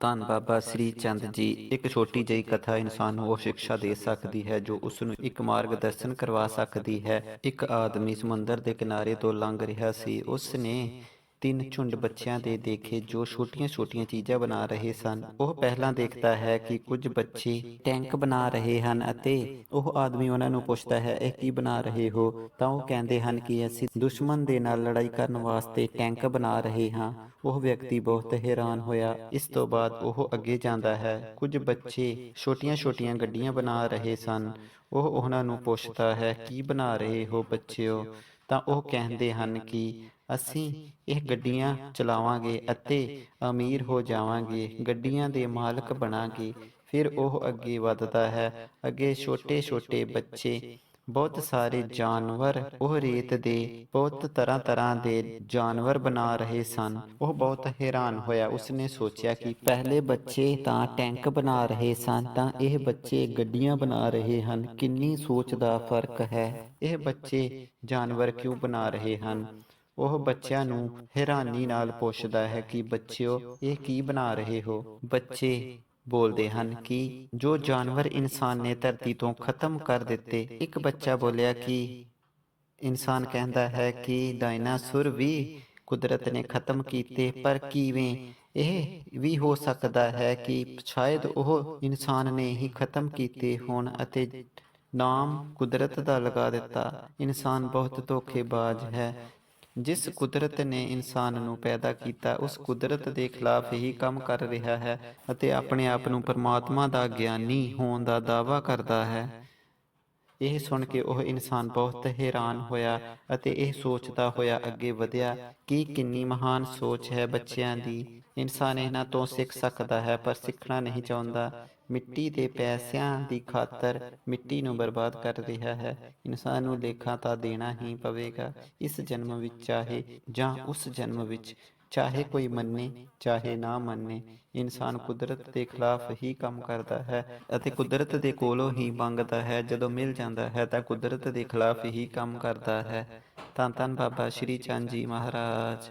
ਧੰਨ ਬਾਬਾ ਸ੍ਰੀ ਚੰਦ ਜੀ। ਇੱਕ ਛੋਟੀ ਜਿਹੀ ਕਥਾ ਇਨਸਾਨ ਨੂੰ ਉਹ ਸਿੱਖਿਆ ਦੇ ਸਕਦੀ ਹੈ, ਜੋ ਉਸ ਨੂੰ ਇੱਕ ਮਾਰਗਦਰਸ਼ਨ ਕਰਵਾ ਸਕਦੀ ਹੈ। ਇੱਕ ਆਦਮੀ ਸਮੁੰਦਰ ਦੇ ਕਿਨਾਰੇ ਤੋਂ ਲੰਘ ਰਿਹਾ ਸੀ। ਉਸ ਨੇ ਤਿੰਨ ਝੁੰਡ ਬੱਚਿਆਂ ਦੇ ਦੇਖੇ ਜੋ ਛੋਟੀਆਂ-ਛੋਟੀਆਂ ਚੀਜ਼ਾਂ ਬਣਾ ਰਹੇ ਸਨ। ਉਹ ਪਹਿਲਾਂ ਦੇਖਦਾ ਹੈ ਕਿ ਕੁਝ ਬੱਚੇ ਟੈਂਕ ਬਣਾ ਰਹੇ ਹਨ ਅਤੇ ਉਹ ਆਦਮੀ ਉਹਨਾਂ ਨੂੰ ਪੁੱਛਦਾ ਹੈ, ਇਹ ਕੀ ਬਣਾ ਰਹੇ ਹੋ? ਤਾਂ ਉਹ ਕਹਿੰਦੇ ਹਨ ਕਿ ਅਸੀਂ ਦੁਸ਼ਮਣ ਦੇ ਨਾਲ ਲੜਾਈ ਕਰਨ ਵਾਸਤੇ ਟੈਂਕ ਬਣਾ ਰਹੇ ਹਾਂ। ਉਹ ਵਿਅਕਤੀ ਬਹੁਤ ਹੈਰਾਨ ਹੋਇਆ। ਇਸ ਤੋਂ ਬਾਅਦ ਉਹ ਅੱਗੇ ਜਾਂਦਾ ਹੈ। ਕੁਝ ਬੱਚੇ ਛੋਟੀਆਂ-ਛੋਟੀਆਂ ਗੱਡੀਆਂ ਬਣਾ ਰਹੇ ਸਨ। ਉਹ ਉਹਨਾਂ ਨੂੰ ਪੁੱਛਦਾ ਹੈ, ਕੀ ਬਣਾ ਰਹੇ ਹੋ ਬੱਚਿਓ? ਤਾਂ ਉਹ ਕਹਿੰਦੇ ਹਨ ਕਿ ਅਸੀਂ ਇਹ ਗੱਡੀਆਂ ਚਲਾਵਾਂਗੇ ਅਤੇ ਅਮੀਰ ਹੋ ਜਾਵਾਂਗੇ ਗੱਡੀਆਂ ਦੇ ਮਾਲਕ ਬਣਾਂਗੇ। ਫਿਰ ਉਹ ਅੱਗੇ ਵੱਧਦਾ ਹੈ। ਅੱਗੇ ਛੋਟੇ-ਛੋਟੇ ਬੱਚੇ ਬਹੁਤ ਸਾਰੇ ਜਾਨਵਰ ਉਹ ਰੇਤ ਦੇ ਬਹੁਤ ਤਰ੍ਹਾਂ-ਤਰ੍ਹਾਂ ਦੇ ਜਾਨਵਰ ਬਣਾ ਰਹੇ ਸਨ। ਉਹ ਬਹੁਤ ਹੈਰਾਨ ਹੋਇਆ। ਉਸਨੇ ਸੋਚਿਆ ਕਿ ਪਹਿਲੇ ਬੱਚੇ ਤਾਂ ਟੈਂਕ ਬਣਾ ਰਹੇ ਸਨ ਤਾਂ ਇਹ ਬੱਚੇ ਗੱਡੀਆਂ ਬਣਾ ਰਹੇ ਹਨ। ਕਿੰਨੀ ਸੋਚ ਦਾ ਫ਼ਰਕ ਹੈ। ਇਹ ਬੱਚੇ ਜਾਨਵਰ ਕਿਉਂ ਬਣਾ ਰਹੇ ਹਨ? ਉਹ ਬੱਚਿਆਂ ਨੂੰ ਹੈਰਾਨੀ ਨਾਲ ਪੁੱਛਦਾ ਹੈ ਕਿ ਬੱਚਿਓ ਇਹ ਕੀ ਬਣਾ ਰਹੇ ਹੋ? ਬੱਚੇ ਬੋਲਦੇ ਹਨ ਕਿ ਜੋ ਜਾਨਵਰ ਇਨਸਾਨ ਨੇ ਧਰਤੀ ਤੋਂ ਖਤਮ ਕਰ ਦਿੱਤੇ ਇੱਕ ਬੱਚਾ ਬੋਲਿਆ ਕਿ ਇਨਸਾਨ ਕਹਿੰਦਾ ਹੈ ਕਿ ਡਾਇਨਾਸੌਰ ਵੀ ਕੁਦਰਤ ਨੇ ਖਤਮ ਕੀਤੇ ਪਰ ਕਿਵੇਂ? ਇਹ ਵੀ ਹੋ ਸਕਦਾ ਹੈ ਕਿ ਸ਼ਾਇਦ ਉਹ ਇਨਸਾਨ ਨੇ ਹੀ ਖਤਮ ਕੀਤੇ ਹੋਣ ਅਤੇ ਨਾਮ ਕੁਦਰਤ ਦਾ ਲਗਾ ਦਿੱਤਾ। ਇਨਸਾਨ ਬਹੁਤ ਧੋਖੇਬਾਜ਼ ਹੈ ਜਿਸ ਕੁਦਰਤ ਨੇ ਇਨਸਾਨ ਨੂੰ ਪੈਦਾ ਕੀਤਾ, ਉਸ ਕੁਦਰਤ ਦੇ ਖਿਲਾਫ ਹੀ ਕੰਮ ਕਰ ਰਿਹਾ ਹੈ ਅਤੇ ਆਪਣੇ ਆਪ ਨੂੰ ਪਰਮਾਤਮਾ ਦਾ ਗਿਆਨੀ ਹੋਣ ਦਾ ਦਾਅਵਾ ਕਰਦਾ ਹੈ। ਇਹ ਸੁਣ ਕੇ ਉਹ ਇਨਸਾਨ ਬਹੁਤ ਹੈਰਾਨ ਹੋਇਆ ਅਤੇ ਇਹ ਸੋਚਦਾ ਹੋਇਆ ਅੱਗੇ ਵਧਿਆ ਕਿ ਕਿੰਨੀ ਮਹਾਨ ਸੋਚ ਹੈ ਬੱਚਿਆਂ ਦੀ। ਇਨਸਾਨ ਇਹਨਾਂ ਤੋਂ ਸਿੱਖ ਸਕਦਾ ਹੈ, ਪਰ ਸਿੱਖਣਾ ਨਹੀਂ ਚਾਹੁੰਦਾ। ਮਿੱਟੀ ਦੇ ਪੈਸਿਆਂ ਦੀ ਖਾਤਰ ਮਿੱਟੀ ਨੂੰ ਬਰਬਾਦ ਕਰ ਰਿਹਾ ਹੈ। ਇਨਸਾਨ ਨੂੰ ਲੇਖਾ ਤਾਂ ਦੇਣਾ ਹੀ ਪਵੇਗਾ। ਇਸ ਜਨਮ ਵਿੱਚ ਚਾਹੇ ਜਾਂ ਉਸ ਜਨਮ ਵਿੱਚ, ਚਾਹੇ ਕੋਈ ਮੰਨੇ, ਚਾਹੇ ਨਾ ਮੰਨੇ, ਇਨਸਾਨ ਕੁਦਰਤ ਦੇ ਖਿਲਾਫ ਹੀ ਕੰਮ ਕਰਦਾ ਹੈ ਅਤੇ ਕੁਦਰਤ ਦੇ ਕੋਲੋਂ ਹੀ ਮੰਗਦਾ ਹੈ। ਜਦੋਂ ਮਿਲ ਜਾਂਦਾ ਹੈ ਤਾਂ ਕੁਦਰਤ ਦੇ ਖਿਲਾਫ ਹੀ ਕੰਮ ਕਰਦਾ ਹੈ। ਤਾਂ ਧੰਨ ਬਾਬਾ ਸ਼੍ਰੀ ਚੰਦ ਜੀ ਮਹਾਰਾਜ।